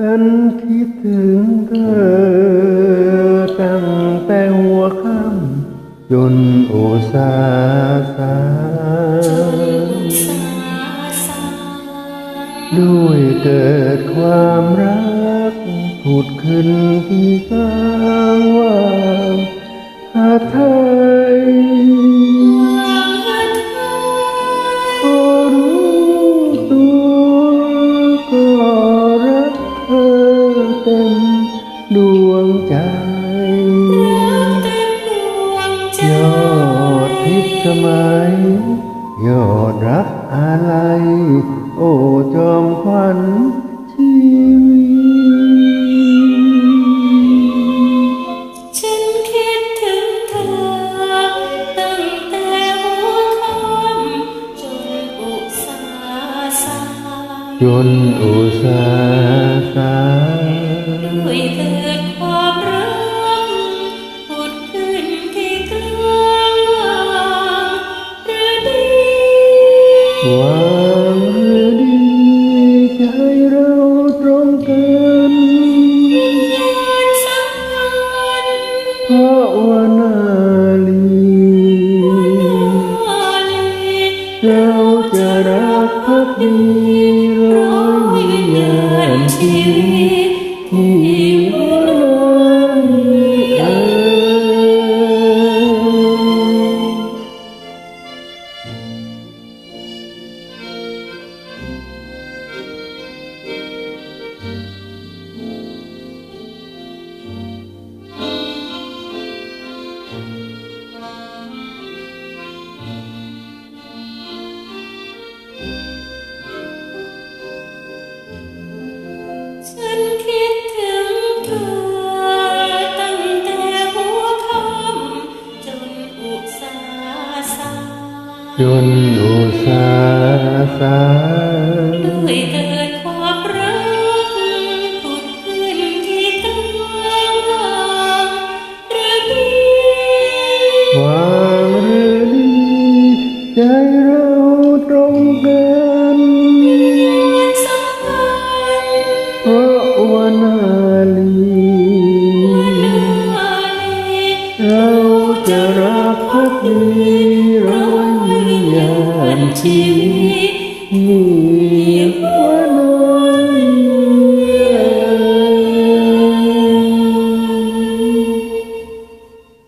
ฉันคิดถึงเธอตั้งแต่หัวค่ำจนอุสาสาด้วยเกิดความรักผุดขึ้นที่กลางว่างหาไทย เต็มดวงใจยอดพิสมัยยอดรักอะไร โอ้จอมขวัญชีวิตฉันคิดถึงเธอ ตั้งแต่หัวค่ำจนอุตสาสาจนอุตสา ว่านาลีมาลีเราจะรักพักดีร้อยวิญญาณชีวิต สาจน ชีวิตงู